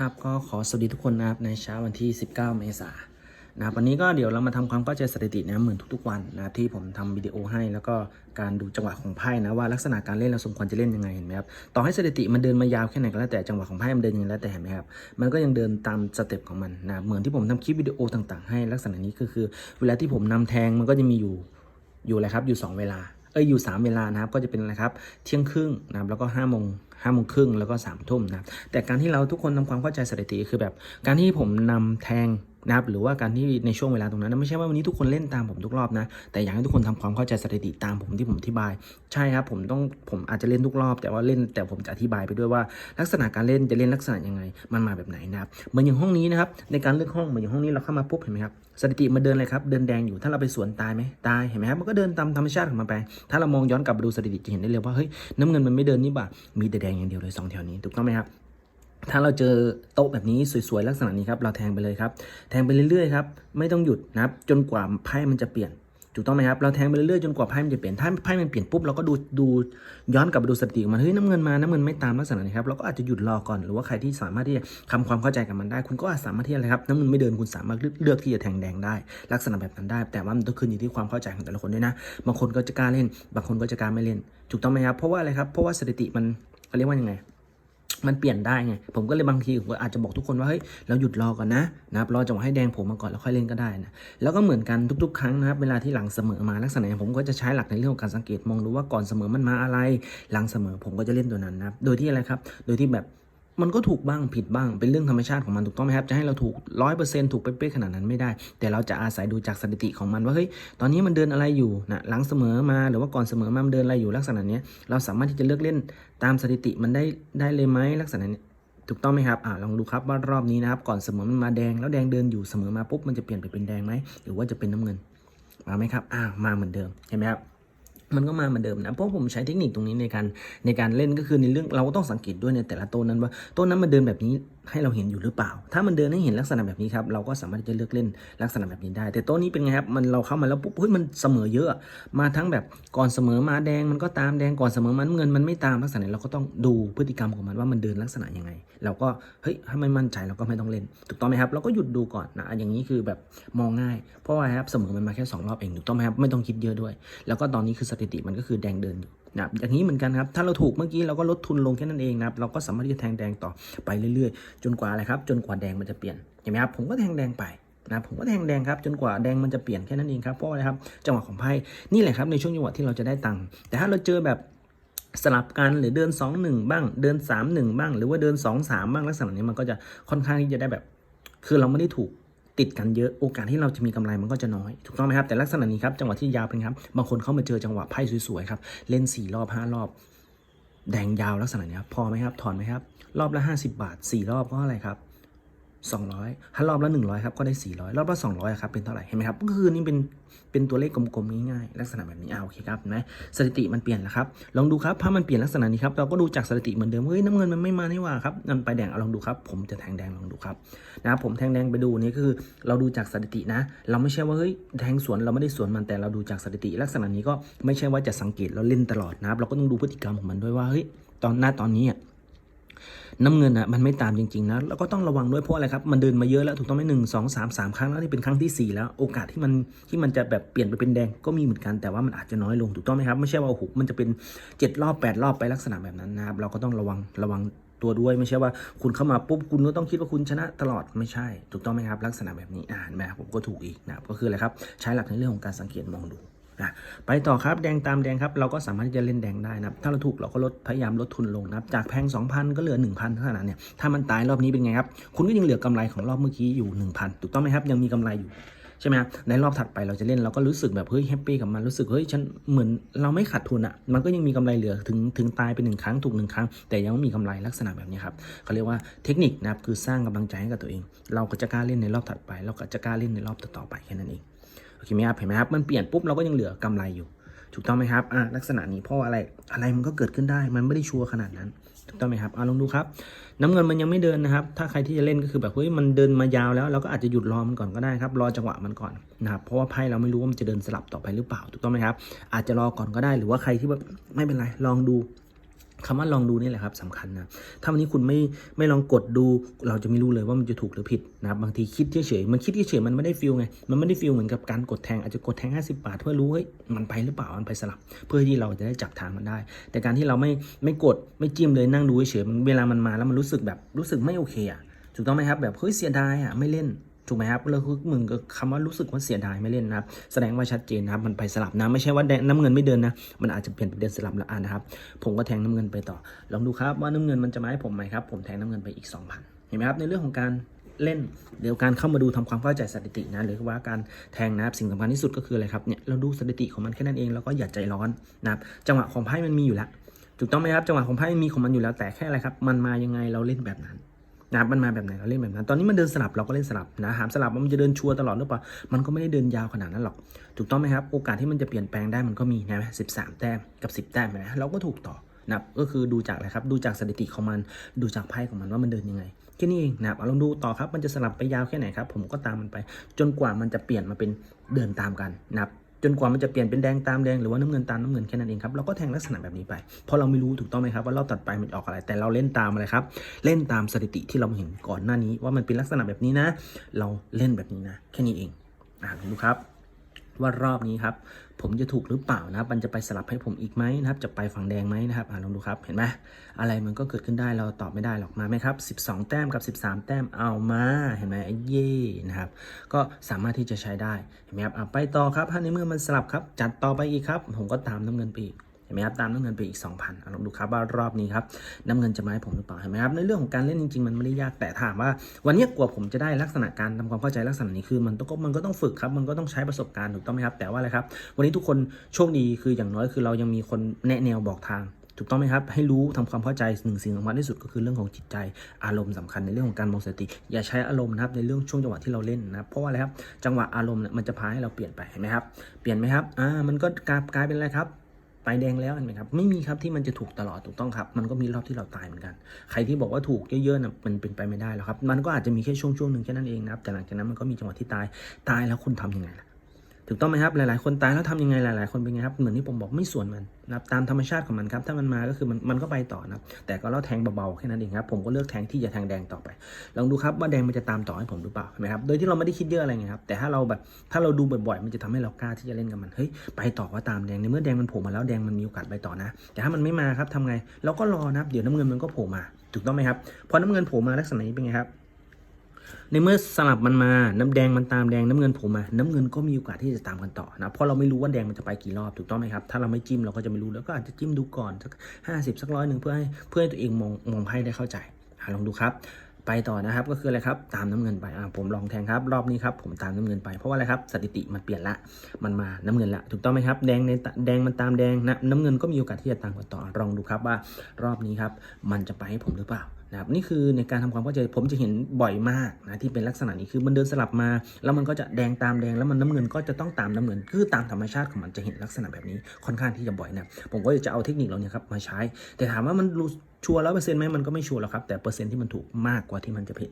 ครับก็ขอสวัสดีทุกคนนะครับในเช้าวันที่ 19 เมษายนนะครับวันนี้ก็เดี๋ยวเรามาทำความเข้าใจสถิตินะเหมือนทุกๆวันนะที่ผมทำวิดีโอให้แล้วก็การดูจังหวะของไพ่นะว่าลักษณะการเล่นเราสมควรจะเล่นยังไงเห็นไหมครับต่อให้สถิติมันเดินมายาวแค่ไหนก็แล้วแต่จังหวะของไพ่มันเดินยังไงแล้วแต่เห็นไหมครับมันก็ยังเดินตามสเต็ปของมันนะเหมือนที่ผมทำคลิปวิดีโอต่างๆ ให้ลักษณะนี้ก็คือ เวลาที่ผมนำแทงมันก็จะมีอยู่อยู่อะไรครับอยู่ 2 เวลา เอ้ยอยู่3เวลานะครับก็จะเป็นอะไรครับเที่ยงครึ่งนะครับแล้วก็5้าโมงห้าโมงครึ่งแล้วก็3ามทุ่มนะครับแต่การที่เราทุกคนทำความเข้าใจสถิติคือแบบการที่ผมนำแทง นะครับหรือว่าการที่ในช่วงเวลาตรงนั้นไม่ใช่ว่าวันนี้ทุกคนเล่นตามผมทุกรอบนะ แต่อยากให้ทุกคนทำความเข้าใจสถิติตามผมที่ผมอธิบาย ใช่ครับ ผมต้องผมอาจจะเล่นทุกรอบ แต่ว่าเล่นแต่ผมจะอธิบายไปด้วยว่า ลักษณะการเล่นจะเล่นลักษณะยังไง มันมาแบบไหนนะครับเหมือนอย่างห้องนี้นะครับในการเลือกห้องเหมือนอย่างห้องนี้เราเข้ามาปุ๊บเห็นไหมครับสถิติมาเดินเลยครับเดินแดงอยู่ถ้าเราไปสวนตายไหมตายเห็นไหมครับมันก็เดินตามธรรมชาติของมันไป ถ้าเรามองย้อนกลับไปดูสถิติจะเห็นได้เลยว่าเฮ้ยน้ำเงินมันไม่เดินนี่บ่ามีแต่แดงอย่างเดียวเลยสองแถวนี้ถูกต้องไหมครับ ถ้าเราเจอโต๊ะแบบนี้สวยๆลักษณะนี้ครับเราแทงไปเลยครับ แทงไปเรื่อยๆครับไม่ต้องหยุดนะครับจนกว่าไพ่มันจะเปลี่ยนถูกต้องไหมครับ เราแทงไปเรื่อยๆจนกว่าไพ่มันจะเปลี่ยน ถ้าไพ่มันเปลี่ยนปุ๊บเราก็ดูดูย้อนกลับไปดูสถิติของมันเฮ้ยน้ำเงินมา น้ำเงินไม่ตามลักษณะนี้ครับ เราก็อาจจะหยุดรอก่อน หรือว่าใครที่สามารถที่จะทำความเข้าใจกับมันได้ คุณก็อาจสามารถที่อะไรครับ น้ำเงินไม่เดินคุณสามารถเลือกที่จะแทงแดงได้ ลักษณะแบบนั้นได้ แต่ว่ามันต้องขึ้นอยู่ที่ความเข้าใจของแต่ละคนด้วยนะ บางคนก็จะกล้าเล่น บางคนก็จะกล้าไม่เล่น ถูกต้องไหมครับ เพราะว่าอะไรครับ เพราะว่าสถิติมันเขาเรียกว่ายังไง มันเปลี่ยนได้ไง ผมก็เลยบางทีผมอาจจะบอกทุกคนว่าเฮ้ยเราหยุดรอก่อนนะนะครับรอจังหวะให้แดงผมมาก่อนแล้วค่อยเล่นก็ได้นะแล้วก็เหมือนกันทุกๆ ครั้งนะครับเวลาที่หลังเสมอมาลักษณะอย่างผมก็จะใช้หลักในเรื่องของการสังเกตมองดูว่าก่อนเสมอมันมาอะไร หลังเสมอผมก็จะเล่นตัวนั้นนะครับโดยที่อะไรครับ โดยที่แบบ มันก็ถูกบ้างผิดบ้างเป็นเรื่องธรรมชาติของมันถูกต้องไหมครับ จะให้เราถูกร้อยเปอร์เซ็นต์ถูกเป๊ะๆขนาดนั้นไม่ได้ แต่เราจะอาศัยดูจากสถิติของมันว่าเฮ้ยตอนนี้มันเดินอะไรอยู่นะหลังเสมอมาหรือว่าก่อนเสมอมามันเดินอะไรอยู่ลักษณะนี้เราสามารถที่จะเลือกเล่นตามสถิติมันได้ได้เลยไหมลักษณะนี้ถูกต้องไหมครับอ่าลองดูครับว่ารอบนี้นะครับก่อนเสมอมันมาแดงแล้วแดงเดินอยู่เสมอมาปุ๊บมันจะเปลี่ยนไปเป็นแดงไหมหรือว่าจะเป็นน้ำเงินมาไหมครับอ่ามาเหมือนเดิมเห็นไหมครับ มันก็มาเหมือนเดิมนะเพราะผมใช้เทคนิคตรงนี้ในการในการเล่นก็คือในเรื่องเราก็ต้องสังเกตด้วยในแต่ละต้นนั้นว่าต้นนั้นมันเดินแบบนี้ ให้เราเห็นอยู่หรือเปล่า ถ้ามันเดินให้เห็นลักษณะแบบนี้ครับ เราก็สามารถที่จะเลือกเล่นลักษณะแบบนี้ได้ แต่ต้นนี้เป็นไงครับ มันเราเข้ามาแล้วปุ๊บเฮ้ยมันเสมอเยอะ มาทั้งแบบก่อนเสมอมาแดงมันก็ตามแดงก่อนเสมอมาน้ำเงินมันไม่ตามลักษณะนี้เราก็ต้องดูพฤติกรรมของมันว่ามันเดินลักษณะยังไง เราก็เฮ้ยถ้าไม่มั่นใจเราก็ไม่ต้องเล่น ถูกต้องไหมครับ เราก็หยุดดูก่อนนะ อย่างนี้คือแบบมองง่าย เพราะว่าครับเสมอมันมาแค่สองรอบเอง ถูกต้องไหมครับ ไม่ต้องคิดเยอะด้วย แล้วก็ตอนนี้คือสถิติมันก็คือแดงเดินอยู่ นะอย่างนี้เหมือนกันครับ ถ้าเราถูกเมื่อกี้เราก็ลดทุนลงแค่นั้นเองนะครับ เราก็สามารถที่จะแทงแดงต่อไปเรื่อยๆ จนกว่าอะไรครับ จนกว่าแดงมันจะเปลี่ยน เห็นไหมครับ ผมก็แทงแดงไปนะผมก็แทงแดงครับจนกว่าแดงมันจะเปลี่ยนแค่นั้นเองครับเพราะอะไรครับจังหวะของไพ่นี่แหละครับในช่วงจังหวะที่เราจะได้ตังค์แต่ถ้าเราเจอแบบสลับกันหรือเดิน 2 1 บ้าง เดิน 3 1 บ้าง หรือว่าเดิน 2 3 บ้างลักษณะนี้มันก็จะค่อนข้างที่จะได้แบบ คือเราไม่ได้ถูก ติดกันเยอะโอกาสที่เราจะมีกำไรมันก็จะน้อยถูกต้องไหมครับแต่ลักษณะนี้ครับจังหวะที่ยาวเป็นครับบางคนเข้ามาเจอจังหวะไพ่สวยๆครับเล่น 4 รอบ 5 รอบ แดงยาวลักษณะนี้ครับพอไหมครับถอนไหมครับรอบละ 50 บาท 4 รอบก็อะไรครับ 200ถ้ารอบละ 100 ครับ ก็ได้ 400 รอบละ 200 ครับ เป็นเท่าไหร่ เห็นไหมครับ ก็คือนี่เป็น เป็นตัวเลขกลมๆ ง่ายๆ ลักษณะแบบนี้เอาโอเคครับนไหมสถิติมันเปลี่ยนแล้วครับ ลองดูครับ ถ้ามันเปลี่ยนลักษณะนี้ครับ เราก็ดูจากสถิติเหมือนเดิม เฮ้ย น้ำเงินมันไม่มานี่ว่าครับมันไปแดง เอาลองดูครับ ผมจะแทงแดงลองดูครับ นะครับ ผมแทงแดงไปดูนี่คือ เราดูจากสถิตินะ เราไม่ใช่ว่า เฮ้ย แทงสวน เราไม่ได้สวนมัน แต่เราดูจากสถิติ ลักษณะนี้ก็ไม่ใช่ว่าจะสังเกตเราเล่นตลอดนะครับ เราก็ต้องดูพฤติกรรมของมันด้วยว่า เฮ้ย ตอนหน้าตอนนี้อะ น้ำเงินอะมันไม่ตามจริงๆนะแล้วก็ต้องระวังด้วยเพราะอะไรครับมันเดินมาเยอะแล้วถูกต้องไหมหนึ่งสองสามสามครั้งแล้วนี่เป็นครั้งที่สี่แล้ว โอกาสที่มันที่มันจะแบบเปลี่ยนไปเป็นแดงก็มีเหมือนกันแต่ว่ามันอาจจะน้อยลงถูกต้องไหมครับไม่ใช่ว่าโอ้โหมันจะเป็นเจ็ดรอบแปดรอบไปลักษณะแบบนั้นนะครับเราก็ต้องระวังระวังตัวด้วยไม่ใช่ว่าคุณเข้ามาปุ๊บคุณก็ต้องคิดว่าคุณชนะตลอดไม่ใช่ ถูกต้องไหมครับ ลักษณะแบบนี้อ่านแบบผมก็ถูกอีกนะครับก็คืออะไรครับใช้หลักในเรื่องของการสังเกตมองดู นะไปต่อครับแดงตามแดงครับเราก็สามารถที่จะเล่นแดงได้นะครับถ้าเราถูกเราก็ลดพยายามลดทุนลงนะครับจากแพง 2,000 ก็เหลือ 1,000เท่านั้นเนี่ยถ้ามันตายรอบนี้เป็นไงครับคุณก็ยังเหลือกำไรของรอบเมื่อกี้อยู่ 1,000 ถูกต้องไหมครับยังมีกำไรอยู่ใช่ไหมครับในรอบถัดไปเราจะเล่นเราก็รู้สึกแบบเฮ้ยแฮปปี้กับมันรู้สึกเฮ้ยฉันเหมือนเราไม่ขาดทุนอะมันก็ยังมีกำไรเหลือถึงถึงตายไปหนึ่งครั้งถูกหนึ่งครั้ง แต่ยังมีกำไรลักษณะแบบนี้ครับเขาเรียกว่าเทคนิคนะครับคือสร้างกำลังใจให้กับตัวเอง เราก็จะกล้าเล่นในรอบถัดไป เราก็จะกล้าเล่นในรอบต่อๆไปแค่นั้นเอง โอเคไหมครับเห็นไหมครับมันเปลี่ยนปุ๊บเราก็ยังเหลือกำไรอยู่ ถูกต้องไหมครับอะลักษณะนี้เพราะว่าอะไรอะไรมันก็เกิดขึ้นได้ มันไม่ได้ชัวร์ขนาดนั้น ถูกต้องไหมครับอะลองดูครับ น้ำเงินมันยังไม่เดินนะครับ ถ้าใครที่จะเล่นก็คือแบบเฮ้ยมันเดินมายาวแล้วเราก็อาจจะหยุดรอมันก่อนก็ได้ครับรอจังหวะมันก่อนนะครับเพราะว่าไพ่เราไม่รู้ว่ามันจะเดินสลับต่อไปหรือเปล่า ถูกต้องไหมครับอาจจะรอก่อนก็ได้ หรือว่าใครที่แบบไม่เป็นไรลองดู คำว่าลองดูนี่แหละครับสำคัญนะ ถ้าวันนี้คุณไม่ไม่ลองกดดู เราจะไม่รู้เลยว่ามันจะถูกหรือผิดนะครับบางทีคิดเฉยๆมันคิดเฉยๆมันไม่ได้ฟิลไง มันไม่ได้ฟิลเหมือนกับการกดแทงอาจจะกดแทง 50 บาท เพื่อรู้เฮ้ยมันไปหรือเปล่ามันไปสลับ เพื่อที่เราจะได้จับทางมันได้ แต่การที่เราไม่ไม่กดไม่จิ้มเลยนั่งดูเฉยๆมันเวลามันมาแล้วมันรู้สึกแบบรู้สึกไม่โอเคอะถูกต้องไหมครับแบบเฮ้ยเสียดายอะไม่เล่น ถูกไหมครับแล้วคือมึงก็คำว่ารู้สึกว่าเสียดายไม่เล่นนะครับ แสดงว่าชัดเจนนะครับมันไปสลับนะไม่ใช่ว่าแดงน้ำเงินไม่เดินนะ มันอาจจะเปลี่ยนเป็นเดินสลับละอ่านะครับ ผมก็แทงน้ำเงินไปต่อ ลองดูครับว่าน้ำเงินมันจะมาให้ผมไหมครับ ผมแทงน้ำเงินไปอีก 2,000เห็นไหมครับในเรื่องของการเล่นเดี๋ยวการเข้ามาดูทำความเข้าใจสถิตินะหรือว่าการแทงนะครับสิ่งสำคัญที่สุดก็คืออะไรครับเนี่ยเราดูสถิติของมันแค่นั้นเองแล้วก็อย่าใจร้อนนะครับจังหวะของไพ่มันมีอยู่แล้วถูกต้องไหมครับจังหวะของไพ่มีของมันอยู่แล้วแต่แค่อะไรครับ มันมายังไงเราเล่นแบบนั้น นะครับมันมาแบบไหนเราเล่นแบบนั้น ตอนนี้มันเดินสลับเราก็เล่นสลับนะถามสลับว่ามันจะเดินชัวร์ตลอดหรือเปล่า มันก็ไม่ได้เดินยาวขนาดนั้นหรอก ถูกต้องไหมครับ โอกาสที่มันจะเปลี่ยนแปลงได้มันก็มีนะสิบสามแต้มกับสิบแต้มนะเราก็ถูกต่อนะครับก็คือดูจากอะไรครับ ดูจากสถิติของมัน ดูจากไพ่ของมันว่ามันเดินยังไงแค่นี้เองนะครับเอาลองดูต่อครับ มันจะสลับไปยาวแค่ไหนครับ ผมก็ตามมันไป จนกว่ามันจะเปลี่ยนมาเป็นเดินตามกันนะครับ จนกว่ามันจะเปลี่ยนเป็นแดงตามแดงหรือว่าน้ำเงินตามน้ำเงินแค่นั้นเองครับเราก็แทงลักษณะแบบนี้ไปเพราะเราไม่รู้ถูกต้องไหมครับว่ารอบตัดไปมันออกอะไร แต่เราเล่นตามอะไรครับ เล่นตามสถิติที่เราเห็นก่อนหน้านี้ ว่ามันเป็นลักษณะแบบนี้นะ เราเล่นแบบนี้นะ แค่นี้เองอ่าดูครับ ว่ารอบนี้ครับผมจะถูกหรือเปล่านะครับ มันจะไปสลับให้ผมอีกไหมนะครับ จะไปฝั่งแดงไหมนะครับอ่าลองดูครับ เห็นไหมอะไรมันก็เกิดขึ้นได้ เราตอบไม่ได้หรอก มาไหมครับ 12 แต้มกับ 13 แต้ม เอามา เห็นไหมเย่นะครับ ก็สามารถที่จะใช้ได้ เห็นไหมครับ ไปต่อครับ ถ้าในเมื่อมันสลับครับ จัดต่อไปอีกครับ ผมก็ตามน้ำเงินไปอีก ห็นไหมครับตามน้ำเงินไปอีก 2,000อะลองดูครับว่ารอบนี้ครับน้ำเงินจะมาให้ผมหรือเปล่าเห็นไหมครับในเรื่องของการเล่นจริงๆ มันไม่ได้ยากแต่ถามว่า วันนี้กว่าผมจะได้ลักษณะการทำความเข้าใจลักษณะนี้คือมันต้องมันก็ต้องฝึกครับมันก็ต้องใช้ประสบการณ์ถูกต้องไหมครับแต่ว่าอะไรครับ วันนี้ทุกคนโชคดีคืออย่างน้อยคือเรายังมีคนแนะแนวบอกทางถูกต้องไหมครับ ให้รู้ทำความเข้าใจหนึ่งสิ่งสำคัญที่สุดก็คือเรื่องของจิตใจ อารมณ์สำคัญในเรื่องของการมองสติ อย่าใช้อารมณ์นะครับในเรื่องช่วงจังหวะที่เราเล่นนะเพราะว่าอะไรครับจังหวะอารมณ์เนี่ยมันจะพาให้เราเปลี่ยนไปเห็นไหมครับเปลี่ยนไหมครับอ่ามันก็กลายเป็นอะไรครับ ไปแดงแล้วเห็นไหมครับ ไม่มีครับที่มันจะถูกตลอดถูกต้องครับ มันก็มีรอบที่เราตายเหมือนกัน ใครที่บอกว่าถูกเยอะๆนะมันเป็นไปไม่ได้หรอกครับ มันก็อาจจะมีแค่ช่วงๆหนึ่งแค่นั้นเองนะครับ แต่หลังจากนั้นมันก็มีจังหวะที่ตาย ตายแล้วคุณทำยังไงล่ะ ถูกต้องไหมครับ หลาย ๆ คนตายแล้วทำยังไงหลาย ๆ คนเป็นไงครับ เหมือนที่ผมบอกไม่สวนมันนะครับตามธรรมชาติของมันครับ ถ้ามันมาก็คือมันมันก็ไปต่อนะครับ แต่ก็เราแทงเบา ๆ แค่นั้นเองครับ ผมก็เลือกแทงที่จะแทงแดงต่อไป ลองดูครับว่าแดงมันจะตามต่อให้ผมหรือเปล่านไหมครับ โดยที่เราไม่ได้คิดเยอะอะไรไงครับ แต่ถ้าเราแบบถ้าเราดูบ่อย ๆ มันจะทำให้เรากล้าที่จะเล่นกับมัน เฮ้ย ไปต่อว่าตามแดง ในเมื่อแดงมันโผล่มาแล้วแดงมันมีโอกาสไปต่อนะ แต่ถ้ามันไม่มาครับทำไง เราก็รอนะครับ เดี๋ยวน้ำเงินมันก็โผล่มา ถูกต้องไหมครับ พอน้ำเงินโผล่มาลักษณะนี้เป็นไงครับ ในเมื่อสลับมันมาน้ำแดงมันตามแดงน้ำเงินผล่มาน้ำเงินก็มีโอกาสที่จะตามกันต่อนะเพราะเราไม่รู้ว่าแดงมันจะไปกี่รอบถูกต้องไหมครับถ้าเราไม่จิ้มเราก็จะไม่รู้แล้วก็อาจจะจิ้มดูก่อนสักห้าสิบสักร้อยหนึ่งเพื่อให้เพื่อให้ตัวเองมองมองไพ่ได้เข้าใจลองดูครับไปต่อนะครับก็คืออะไรครับตามน้ำเงินไปอ่าผมลองแทงครับรอบนี้ครับผมตามน้ำเงินไปเพราะว่าอะไรครับสถิติมันเปลี่ยนละมันมาน้ำเงินละถูกต้องไหมครับแดงในตแดงมันตามแดงนะน้ำเงินก็มีโอกาสที่จะตามกันต่อลองดูครับว่ารอบนี้ครับมันจะไปให้ผมหรือเปล่า นะครับนี่คือในการทำความเข้าใจผมจะเห็นบ่อยมากนะที่เป็นลักษณะนี้คือมันเดินสลับมา แล้วมันก็จะแดงตามแดงแล้วมันน้ำเงินก็จะต้องตามน้ำเงิน คือตามธรรมชาติของมันจะเห็นลักษณะแบบนี้ค่อนข้างที่จะบ่อยนะผมก็จะเอาเทคนิคเหล่านี้ครับมาใช้ แต่ถามว่ามันชัวร์ร้อยเปอร์เซ็นต์ไหมมันก็ไม่ชัวร์หรอกครับแต่เปอร์เซ็นต์ที่มันถูกมากกว่าที่มันจะผิด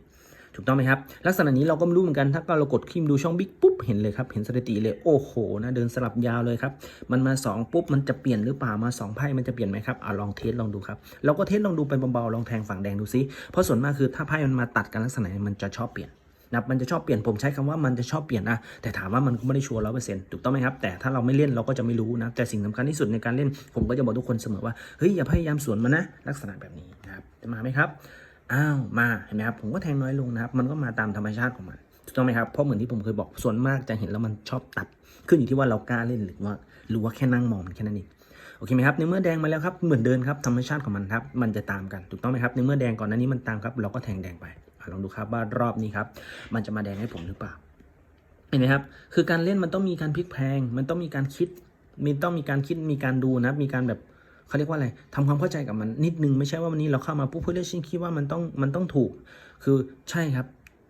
ถูกต้องไหมครับ ลักษณะนี้เราก็ไม่รู้เหมือนกัน ถ้าเรากดคลิมดูช่องบิ๊กปุ๊บเห็นเลยครับ เห็นสถิติเลย โอ้โหนะเดินสลับยาวเลยครับ มันมา 2 ปุ๊บมันจะเปลี่ยนหรือเปล่ามา 2 ไพ่มันจะเปลี่ยนไหมครับอ่าลองเทสลองดูครับเราก็เทสลองดูไปเบาๆลองแทงฝั่งแดงดูซิเพราะส่วนมากคือถ้าไพ่มันมาตัดกันลักษณะนี้มันจะชอบเปลี่ยนนะมันจะชอบเปลี่ยนผมใช้คำว่ามันจะชอบเปลี่ยนนะแต่ถามว่ามันก็ไม่ได้ชัวร์ร้อยเปอร์เซ็นต์ถูกต้องไหมครับ แต่ถ้าเราไม่เล่นเราก็จะไม่รู้นะ แต่สิ่งสำคัญที่สุดในการเล่น ผมก็จะบอกทุกคนเสมอว่า เฮ้ย อย่าพยายามสวนมันนะ ลักษณะแบบนี้นะครับจะมาไหมครับ อ้าวมาเห็นไหมครับผมก็แทงน้อยลงนะครับ มันก็มาตามธรรมชาติของมันถูกต้องไหมครับเพราะเหมือนที่ผมเคยบอกส่วนมากจะเห็นแล้วมันชอบตัด ขึ้นอยู่ที่ว่าเรากล้าเล่นหรือว่าหรือว่าแค่นั่งมองมันแค่นั้นเองโอเคไหมครับในเมื่อแดงมาแล้วครับเหมือนเดินครับธรรมชาติของมันครับมันจะตามกันถูกต้องไหมครับในเมื่อแดงก่อนหน้านี้มันตามครับ เราก็แทงแดงไปอลองดูครับว่ารอบนี้ครับ มันจะมาแดงให้ผมหรือเปล่าเห็นไหมครับ คือการเล่นมันต้องมีการพลิกแพง มันต้องมีการคิดมีต้องมีการคิดมีการดูนะมีการแบบ เขาเรียกว่าอะไรทำความเข้าใจกับมันนิดนึง ไม่ใช่ว่าวันนี้เราเข้ามาปุ๊บเพื่อเล่นชิงคิดว่ามันต้องมันต้องถูก คือใช่ครับ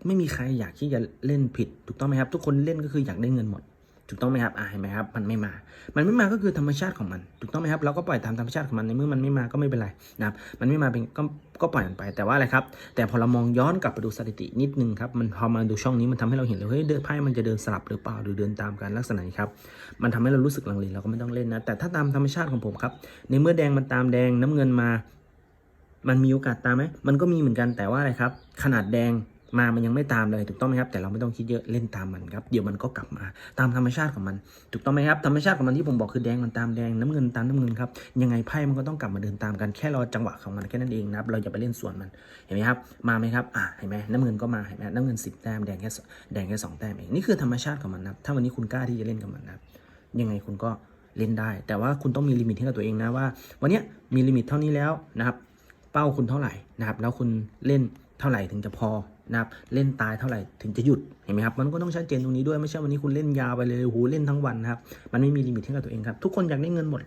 ไม่มีใครอยากที่จะเล่นผิดถูกต้องไหมครับ ทุกคนเล่นก็คืออยากได้เงินหมด ถูกต้องไหมครับอ่าเห็นไหมครับ มันไม่มา มันไม่มาก็คือธรรมชาติของมัน ถูกต้องไหมครับ เราก็ปล่อยตามธรรมชาติของมัน ในเมื่อมันไม่มาก็ไม่เป็นไรนะครับ มันไม่มาเป็นก็ก็ปล่อยมันไป แต่ว่าอะไรครับ แต่พอเรามองย้อนกลับไปดูสถิตินิดนึงครับ มันพอมาดูช่องนี้มันทำให้เราเห็นเลยเฮ้ยเดินไพ่มันจะเดินสลับหรือเปล่า หรือเดินตามกันลักษณะนี้ครับ มันทำให้เรารู้สึกลังเลเราก็ไม่ต้องเล่นนะ แต่ถ้าตามธรรมชาติของผมครับ ในเมื่อแดงมันตามแดงน้ำเงินมา มันมีโอกาสตามไหมมันก็มีเหมือนกัน แต่ว่าอะไรครับ ขนาดแดง มามันยังไม่ตามเลยถูกต้องไหมครับ แต่เราไม่ต้องคิดเยอะเล่นตามมันครับเดี๋ยวมันก็กลับมาตามธรรมชาติของมัน ถูกต้องไหมครับธรรมชาติของมันที่ผมบอกคือแดงมันตามแดงน้ำเงินตามน้ำเงินครับยังไงไพ่มันก็ต้องกลับมาเดินตามกันแค่รอจังหวะของมันแค่นั้นเองนะครับเราอย่าไปเล่นส่วนมันเห็นไหมครับมาไหมครับอะเห็นไหมน้ำเงินก็มาเห็นไหมน้ำเงินสิบแต้มแดงแค่แดงแค่สองแต้มเองนี่คือธรรมชาติของมันนะครับถ้าวันนี้คุณกล้าที่จะเล่นกับมันนะยังไงคุณก็เล่นได้ แต่ว่าคุณต้องมีลิมิตให้กับตัวเองนะว่า วันนี้มีลิมิตเท่านี้แล้วนะครับ เป้าคุณเท่าไหร่นะครับ แล้วคุณเล่นเท่าไหร่ถึงจะพอ นะครับเล่นตายเท่าไหร่ถึงจะหยุดเห็นไหมครับมันก็ต้องชัดเจนตรงนี้ด้วยไม่ใช่วันนี้คุณเล่นยาวไปเลยโอ้โหเล่นทั้งวันครับมันไม่มีลิมิตให้กับตัวเองครับทุกคนอยากได้เงินหมด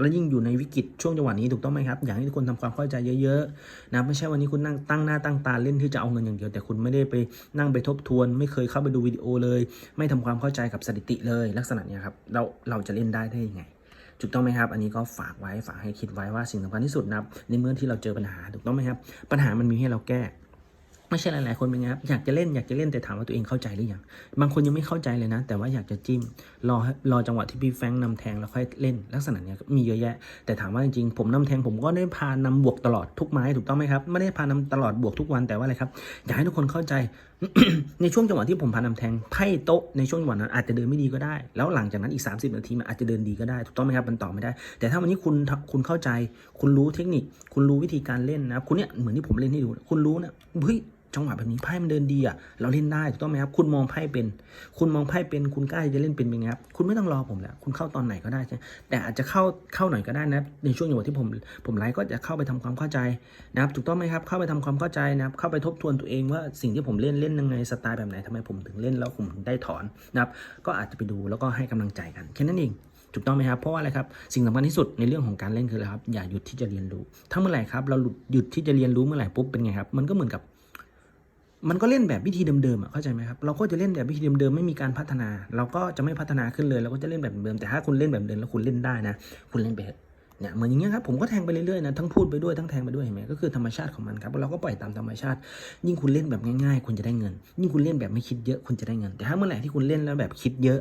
แล้วยิ่งอยู่ในวิกฤตช่วงจังหวะนี้ถูกต้องไหมครับ อยากให้ทุกคนทำความเข้าใจเยอะๆนะไม่ใช่วันนี้คุณนั่งตั้งหน้าตั้งตาเล่นที่จะเอาเงินอย่างเดียว แต่คุณไม่ได้ไปนั่งไปทบทวน ไม่เคยเข้าไปดูวิดีโอเลย ไม่ทำความเข้าใจกับสถิติเลยลักษณะนี้ครับเราเราจะเล่นได้ได้ยังไงถูกต้องไหมครับ อันนี้ก็ฝากไว้ฝากให้คิดไว้ว่าสิ่งสำคัญที่สุดนะครับในเมื่อที่เราเจอปัญหาถูกต้องไหมครับ ปัญหามันมีให้เราแก้ ไม่ใช่หลาย ๆ คนเป็นไงครับอยากจะเล่นอยากจะเล่นแต่ถามว่าตัวเองเข้าใจหรือยังบางคนยังไม่เข้าใจเลยนะ แต่ว่าอยากจะจิ้มรอรอจังหวะที่พี่แฟงค์นำแทงแล้วค่อยเล่นลักษณะเนี้ยมีเยอะแยะ แต่ถามว่าจริงๆผมนำแทงผมก็ได้พานำบวกตลอดทุกไม้ถูกต้องไหมครับไม่ได้พานำตลอดบวกทุกวันแต่ว่าอะไรครับอยากให้ทุกคนเข้าใจในช่วงจังหวะที่ผมพานำแทงไพ่โต๊ะในช่วงจังหวะนั้นอาจจะเดินไม่ดีก็ได้ แล้วหลังจากนั้นอีก 30 นาทีมันอาจจะเดินดีก็ได้ถูกต้องไหมครับมันต่อไม่ได้ แต่ถ้าวันนี้คุณคุณเข้าใจ คุณรู้เทคนิค คุณรู้วิธีการเล่นนะครับคุณเนี่ยเหมือนที่ผมเล่นให้ดู คุณรู้นะเฮ้ย จังหวะแบบนี้ไพ่มันเดินดีอะเราเล่นได้ถูกต้องไหมครับ คุณมองไพ่เป็น คุณมองไพ่เป็น คุณกล้าจะเล่นเป็นเป็นไงครับ คุณไม่ต้องรอผมแล้วคุณเข้าตอนไหนก็ได้ใช่แต่อาจจะเข้าเข้าหน่อยก็ได้นะ ในช่วงจังหวะที่ผมผมไลฟ์ก็จะเข้าไปทำความเข้าใจนะครับ ถูกต้องไหมครับ เข้าไปทำความเข้าใจนะครับ เข้าไปทบทวนตัวเองว่าสิ่งที่ผมเล่นเล่นยังไงสไตล์แบบไหนทำไมผมถึงเล่นแล้วผมถึงได้ถอนนะครับ ก็อาจจะไปดูแล้วก็ให้กำลังใจกันแค่นั้นเองถูกต้องไหมครับ เพราะว่าอะไรครับ สิ่งสำคัญที่สุดในเรื่องของการเล่นคืออะไรครับ อย่าหยุดที่จะเรียนรู้ ถ้าเมื่อไหร่ครับ เราหยุดที่จะเรียนรู้เมื่อไหร่ปุ๊บเป็นไงครับ มันก็เหมือนกับ มันก็เล่นแบบวิธีเดิมๆอะเข้าใจไหมครับเราก็จะเล่นแบบวิธีเดิมๆไม่มีการพัฒนา เราก็จะไม่พัฒนาขึ้นเลยเราก็จะเล่นแบบเดิมแต่ถ้าคุณเล่นแบบเดิมแล้วคุณเล่นได้นะ คุณเล่นไปเถอะเนี่ยเหมือนอย่างเงี้ยครับผมก็แทงไปเรื่อยๆนะทั้งพูดไปด้วยทั้งแทงไปด้วยเห็นไหมก็คือธรรมชาติของมันครับเราก็ปล่อยตามธรรมชาติ ยิ่งคุณเล่นแบบง่ายๆ คุณจะได้เงิน ยิ่งคุณเล่นแบบไม่คิดเยอะคุณจะได้เงิน แต่ถ้าเมื่อไหร่ที่คุณเล่นแล้วแบบคิดเยอะ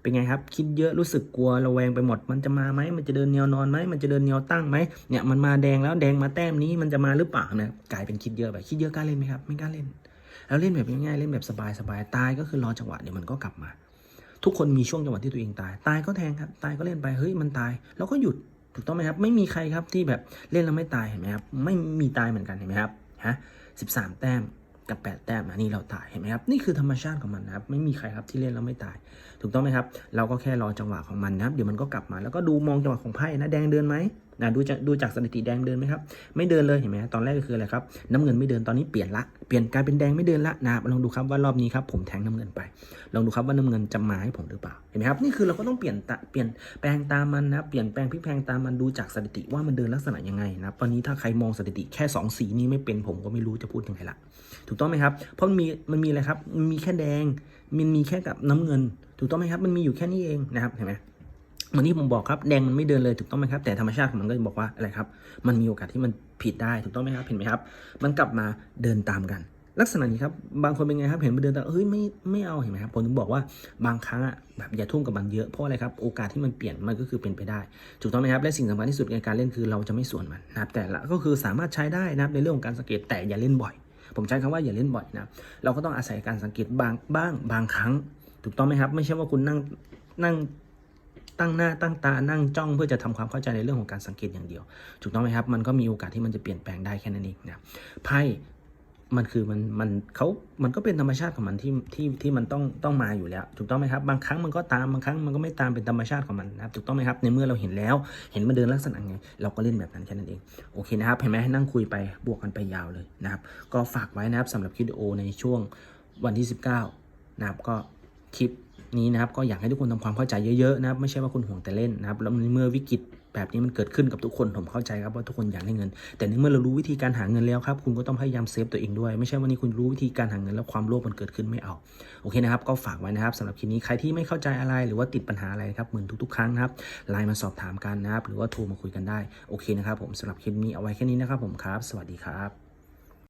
เป็นไงครับ คิดเยอะรู้สึกกลัวระแวงไปหมด มันจะมาไหมมันจะเดินแนวนอนไหมมันจะเดินแนวตั้งไหมเนี่ยมันมาแดงแล้วแดงมาแต้มนี้มันจะมาหรือเปล่านะกลายเป็นคิดเยอะไปคิดเยอะกล้าเล่นไหมครับไม่กล้าเล่น แล้วเล่นแบบง่ายๆเล่นแบบสบายๆตายก็คือรอจังหวะเดี๋ยวมันก็กลับมา ทุกคนมีช่วงจังหวะที่ตัวเองตาย ตายก็แทงครับ ตายก็เล่นไปเฮ้ยมันตาย แล้วก็หยุดถูกต้องไหมครับ ไม่มีใครครับที่แบบเล่นแล้วไม่ตายเห็นไหมครับไม่มีตายเหมือนกันเห็นไหมครับฮะสิบสามแต้มกับแปดแต้มอันนี้เราตายเห็นไหมครับ นี่คือธรรมชาติของมันนะครับ ไม่มีใครครับที่เล่นแล้วไม่ตาย ถูกต้องไหมครับ เราก็แค่รอจังหวะของมันนะครับ เดี๋ยวมันก็กลับมา แล้วก็ดูมองจังหวะของไพ่นะ แดงเดินไหม นะดูจากดูจากสถิติแดงเดินไหมครับไม่เดินเลยเห็นไหมตอนแรกก็คืออะไรครับน้ำเงินไม่เดินตอนนี้เปลี่ยนละเปลี่ยนกลายเป็นแดงไม่เดินละนะลองดูครับว่ารอบนี้ครับผมแทงน้ำเงินไป ลองดูครับว่าน้ำเงินจะมาให้ผมหรือเปล่าเห็นไหมครับนี่คือเราก็ต้องเปลี่ยนเปลี่ยนแปลงตามมันนะเปลี่ยนแปลงพลิกแพลงตามมันดูจากสถิติว่ามันเดินลักษณะยังไงนะตอนนี้ถ้าใครมองสถิติแค่2สีนี้ไม่เป็นผมก็ไม่รู้จะพูดยังไงละถูกต้องไหมครับเพราะมันมีมันมีอะไรครับมันมีแค่แดงมันมีแค่กับน้ำเงิน ถูกต้องไหมครับมันมีอยู่แค่นี้เองนะครับเห็นไหม เหมือนที่ผมบอกครับแดงมันไม่เดินเลยถูกต้องไหมครับ แต่ธรรมชาติของมันก็จะบอกว่าอะไรครับ มันมีโอกาสที่มันผิดได้ถูกต้องไหมครับเห็นไหมครับ มันกลับมาเดินตามกัน ลักษณะนี้ครับบางคนเป็นไงครับเห็นมันเดินแต่เฮ้ยไม่ไม่เอาเห็นไหมครับผมถึงบอกว่าบางครั้งอะแบบอย่าทุ่มกับมันเยอะเพราะอะไรครับโอกาสที่มันเปลี่ยนมันก็คือเป็นไปได้ถูกต้องไหมครับและสิ่งสำคัญที่สุดในการเล่นคือเราจะไม่ส่วนมันนะครับแต่ละก็คือสามารถใช้ได้นะครับในเรื่องของการสังเกตแต่อย่าเล่นบ่อย ผมใช้คำว่าอย่าเล่นบ่อยนะเราก็ต้องอาศัยการสังเกตบางบ้างบางครั้ง ถูกต้องไหมครับ ไม่ใช่ว่าคุณนั่งนั่ง ตั้งหน้าตั้งตานั่งจ้องเพื่อจะทำความเข้าใจในเรื่องของการสังเกตอย่างเดียว ถูกต้องไหมครับ มันก็มีโอกาสที่มันจะเปลี่ยนแปลงได้แค่นั้นเองนะไพ่มันคือมันมันเขามันก็เป็นธรรมชาติของมันที่ที่ที่มันต้องต้องมาอยู่แล้ว ถูกต้องไหมครับบางครั้งมันก็ตามบางครั้งมันก็ไม่ตามเป็นธรรมชาติของมันนะครับถูกต้องไหมครับในเมื่อเราเห็นแล้ว เห็นมันเดินลักษณะไง เราก็เล่นแบบนั้นแค่นั้นเองโอเคนะครับเห็นไหมให้นั่งคุยไปบวกกันไปยาวเลยนะครับ ก็ฝากไว้นะครับสำหรับคลิปวิดีโอในช่วงวันที่ 19นะครับก็คลิป นี้นะครับก็อยากให้ทุกคนทำความเข้าใจเยอะๆนะครับไม่ใช่ว่าคุณห่วงแต่เล่นนะครับแล้วในเมื่อวิกฤตแบบนี้มันเกิดขึ้นกับทุกคนผมเข้าใจครับว่าทุกคนอยากได้เงิน แต่ในเมื่อเรารู้วิธีการหาเงินแล้วครับคุณก็ต้องพยายามเซฟตัวเองด้วยไม่ใช่วันนี้คุณรู้วิธีการหาเงินแล้วความโลภมันเกิดขึ้นไม่เอาโอเคนะครับก็ฝากไว้นะครับสำหรับคลิปนี้ใครที่ไม่เข้าใจอะไรหรือว่าติดปัญหาอะไรครับเหมือนทุกๆครั้งนะครับไลน์มาสอบถามกันนะครับหรือว่าโทรมาคุยกันได้โอเคนะครับผมสำหรับคลิปนี้เอาไว้แค่นี้นะครับผมครับ สวัสดีครับ